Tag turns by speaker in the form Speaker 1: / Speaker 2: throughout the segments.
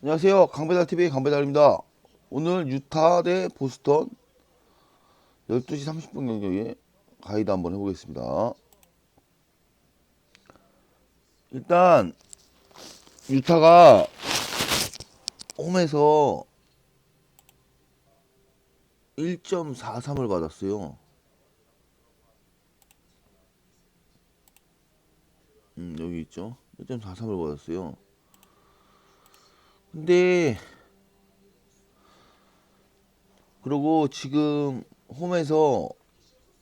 Speaker 1: 안녕하세요. 강배달TV 강배달입니다. 오늘 유타 대 보스턴 12시 30분 경기에 가이드 한번 해보겠습니다. 일단 유타가 홈에서 1.43을 받았어요. 음, 여기 있죠. 1.43을 받았어요. 근데 그리고 지금 홈에서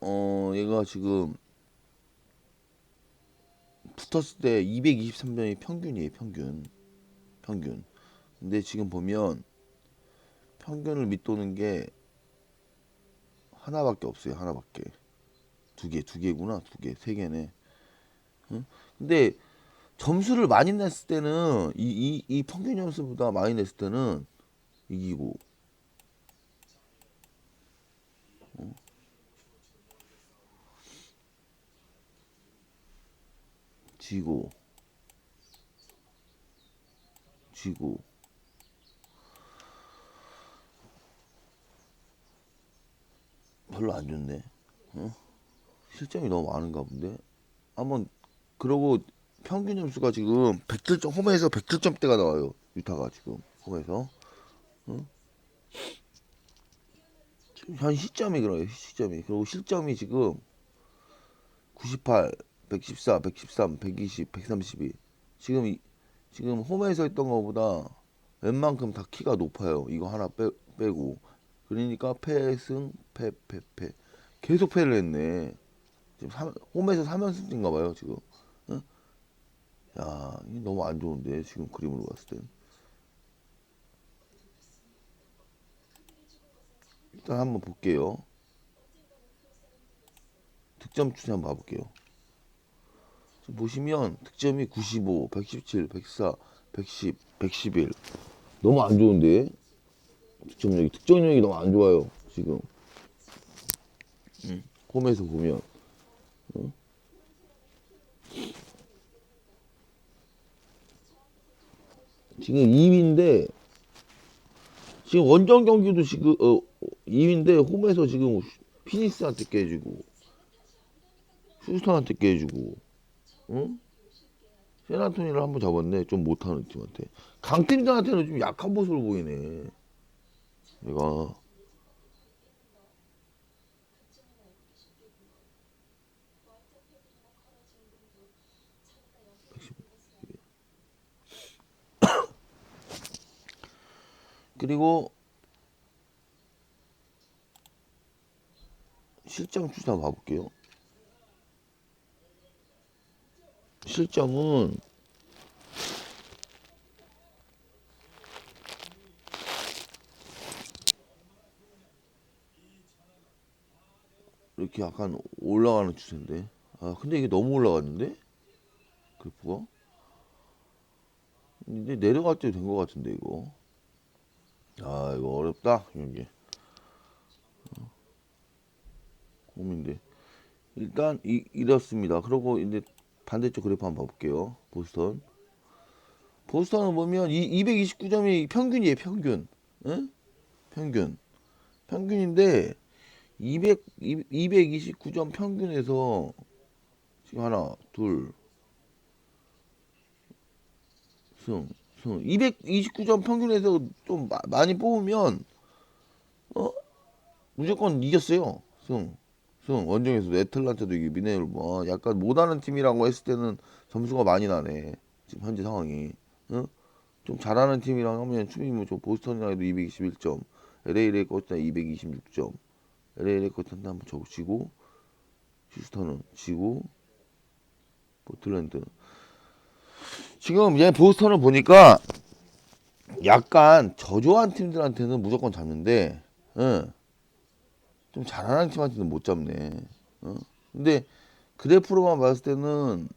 Speaker 1: 어 얘가 지금 붙었을 때 223점이 평균이에요 평균. 평균. 근데 지금 보면 평균을 밑도는 게 하나밖에 없어요 하나밖에. 두 개 두 개구나 두 개 세 개네. 응? 근데 점수를 많이 냈을 때는 이, 이, 이 평균 점수보다 많이 냈을 때는 이기고. 어? 지고. 지고. 별로 안 좋네. 어? 실점이 너무 많은가 본데? 한번 그러고 평균 점수가 지금 100점 홈에서 100점대가 나와요. 유타가 지금 홈에서. 어? 지금 현 시점이 그래요. 시점이. 그리고 실점이 지금 98, 114, 113, 120, 132. 지금 이, 지금 홈에서 했던 것보다 웬만큼 다 키가 높아요. 이거 하나 빼, 빼고. 그러니까 패승, 패, 패, 패. 계속 패를 했네. 지금 3, 홈에서 3연승인가 봐요, 지금. 야, 이게 너무 안 좋은데 지금 그림으로 봤을 땐. 일단 한번 볼게요. 득점 추세 한번 봐볼게요. 보시면 득점이 95, 117, 104, 110, 111. 너무 안 좋은데 득점력이 득점력이 너무 안 좋아요 지금. 음, 홈에서 보면. 어? 지금 2위인데 지금 원정 경기도 지금 어 2위인데 홈에서 지금 피니스한테 깨지고 휴스턴한테 깨지고 응? 세나토니를 한번 잡았네. 좀 못하는 팀한테. 강팀들한테는 좀 약한 모습을 보이네. 내가 그리고 실점 추세 한번 봐볼게요. 실점은 이렇게 약간 올라가는 추세인데. 아 근데 이게 너무 올라갔는데? 그래프가? 근데 내려갈 때된것 같은데 이거 아 이거 어렵다 여기. 어, 고민돼. 일단 이, 이렇습니다. 그리고 이제 반대쪽 그래프 한번 봐볼게요. 보스턴. 보스턴은 보면 이 229점이 평균이에요 평균. 응? 평균. 평균인데 200, 229점 평균에서 지금 하나 둘 승, 승. 229점 평균에서 좀 마- 많이 뽑으면 어 무조건 이겼어요. 승, 승 원정에서 애틀란타도 이기 미네일 뭐 약간 못하는 팀이라고 했을 때는 점수가 많이 나네. 지금 현재 상황이 어? 좀 잘하는 팀이랑 하면 좀 보스턴이랑 해도 221점, LA 레이커스랑 226점, LA 레이커스한테 한번 적시고 휴스턴은 지고 포틀랜드는 지금 얘 보스턴을 보니까 약간 저조한 팀들한테는 무조건 잡는데, 예. 좀 잘하는 팀한테는 못 잡네. 어? 근데 그래프로만 봤을 때는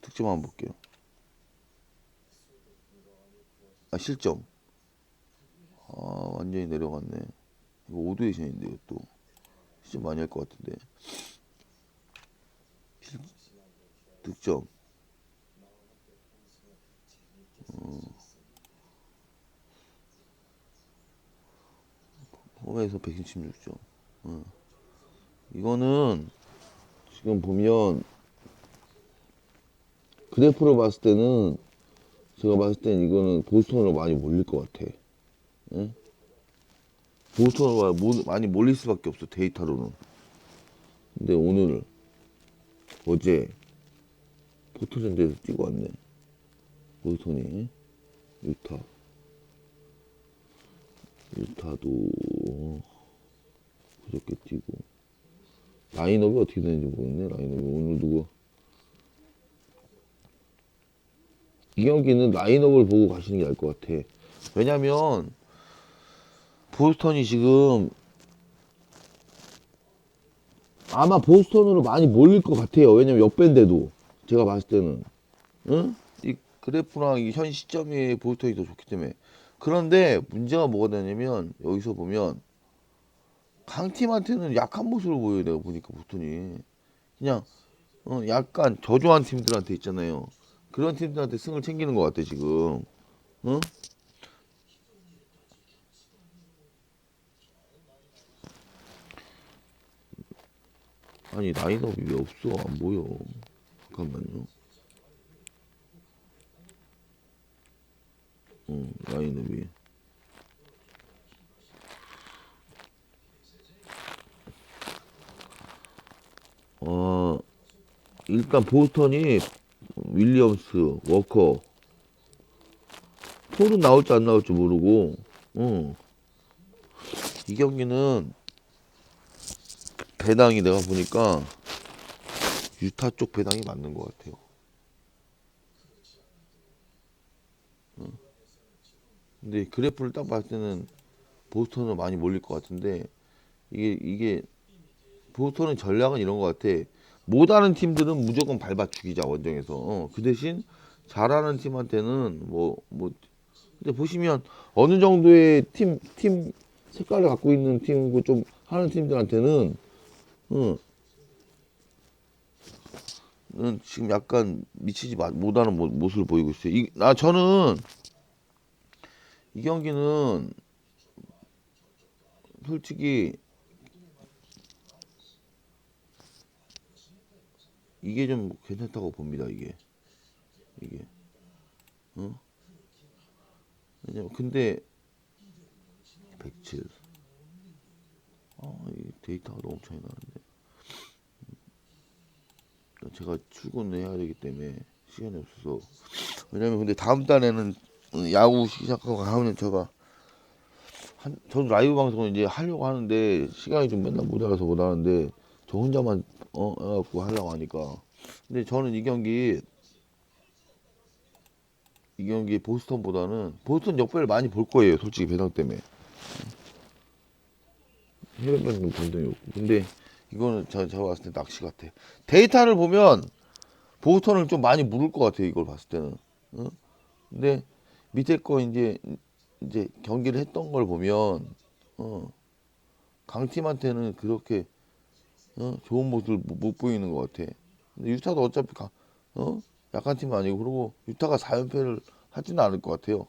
Speaker 1: 득점 한번 볼게요. 아 실점. 아 완전히 내려갔네. 이거 오드에이션인데 이것도 실점 많이 할 것 같은데. 득점 어. 홈에서 166점 어. 이거는 지금 보면 그래프로 봤을 때는 제가 봤을 땐 이거는 보스턴으로 많이 몰릴 것 같아 예? 보스턴으로 많이 몰릴 수밖에 없어 데이터로는 근데 오늘 어제 포토전제에서 뛰고 왔네. 보스턴이 유타. 유타도 그저께 뛰고 라인업이 어떻게 되는지 모르겠네. 라인업이 오늘 누구 이 경기는 라인업을 보고 가시는 게 나을 것 같아. 왜냐면 보스턴이 지금 아마 보스턴으로 많이 몰릴 것 같아요. 왜냐면 역밴데도 제가 봤을 때는 응? 이 그래프랑 이 현 시점이 보스턴이 더 좋기 때문에 그런데 문제가 뭐가 되냐면 여기서 보면 강팀한테는 약한 모습을 보여요. 내가 보니까 보스턴이 그냥 어, 약간 저조한 팀들한테 있잖아요. 그런 팀들한테 승을 챙기는 것 같아 지금. 어? 아니 라인업이 왜 없어? 안 보여. 잠깐만요. 어, 라인업이. 어, 일단 보스턴이 윌리엄스, 워커, 폴은 나올지 안 나올지 모르고, 어. 이 경기는 배당이 내가 보니까 유타 쪽 배당이 맞는 것 같아요. 어. 근데 그래프를 딱 봤을 때는 보스턴은 많이 몰릴 것 같은데 이게 이게 보스턴은 전략은 이런 것 같아. 못하는 팀들은 무조건 밟아 죽이자 원정에서. 어, 그 대신 잘하는 팀한테는 뭐뭐 근데 보시면 어느 정도의 팀 팀 색깔을 갖고 있는 팀이고 좀 하는 팀들한테는 어, 는 지금 약간 미치지 마- 못하는 모- 모습을 보이고 있어요. 이, 아 저는 이 경기는 솔직히 이게 좀 괜찮다고 봅니다. 이게 이게 어 왜냐면 근데 107 아, 이 데이터가 너무 차이 나는데 음. 제가 출근을 해야 되기 때문에 시간이 없어서. 왜냐면 근데 다음 달에는 야구 시작하고 하면 제가 한, 저도 라이브 방송을 이제 하려고 하는데 시간이 좀 맨날 모자라서 못 하는데 저 혼자만 어 해갖고 하려고 하니까. 근데 저는 이 경기 이 경기 보스턴보다는 보스턴 역배를 많이 볼 거예요 솔직히 배당 때문에. 해변배는 감동이 없고. 근데 이거는 저, 제가 봤을 때 낚시 같아. 데이터를 보면 보스턴을 좀 많이 물을 것 같아요 이걸 봤을 때는. 어? 근데 밑에 거 이제 이제 경기를 했던 걸 보면 어 강팀한테는 그렇게 어 좋은 모습을 못, 못 보이는 것 같아. 근데 유타도 어차피 가, 어? 약한 팀은 아니고 그리고 유타가 4연패를 하지는 않을 것 같아요.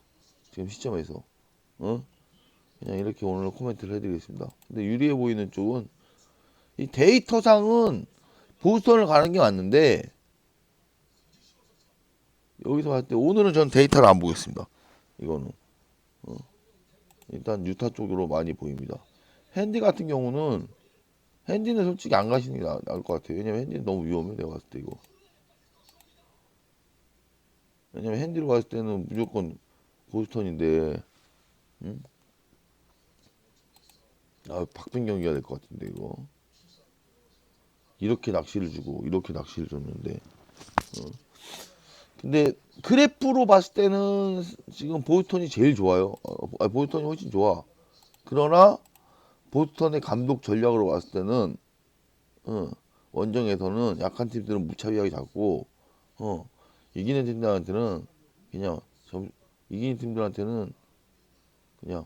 Speaker 1: 지금 시점에서. 어? 그냥 이렇게 오늘 코멘트를 해드리겠습니다. 근데 유리해 보이는 쪽은 이 데이터상은 보스턴을 가는 게 맞는데 여기서 봤을 때 오늘은 전 데이터를 안 보겠습니다. 이거는 어. 일단 유타 쪽으로 많이 보입니다. 핸디 같은 경우는 핸디는 솔직히 안 가시는 게 나, 나을 것 같아요. 왜냐면 핸디는 너무 위험해 내가 봤을 때 이거. 왜냐면 핸디로 갔을 때는 무조건 보스턴인데, 응? 아 박빙 경기가 될 것 같은데 이거. 이렇게 낚시를 주고 이렇게 낚시를 줬는데. 어. 근데 그래프로 봤을 때는 지금 보스턴이 제일 좋아요. 어, 아, 보스턴이 훨씬 좋아. 그러나 보스턴의 감독 전략으로 봤을 때는 어, 원정에서는 약한 팀들은 무차별하게 잡고 어, 이기는 팀들한테는 그냥 점, 이기는 팀들한테는 그냥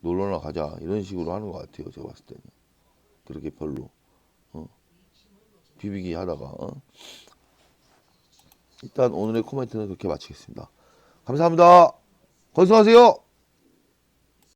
Speaker 1: 놀러나 가자 이런 식으로 하는 것 같아요. 제가 봤을 때는 그렇게 별로 어, 비비기 하다가 어? 일단 오늘의 코멘트는 그렇게 마치겠습니다. 감사합니다. 건승하세요.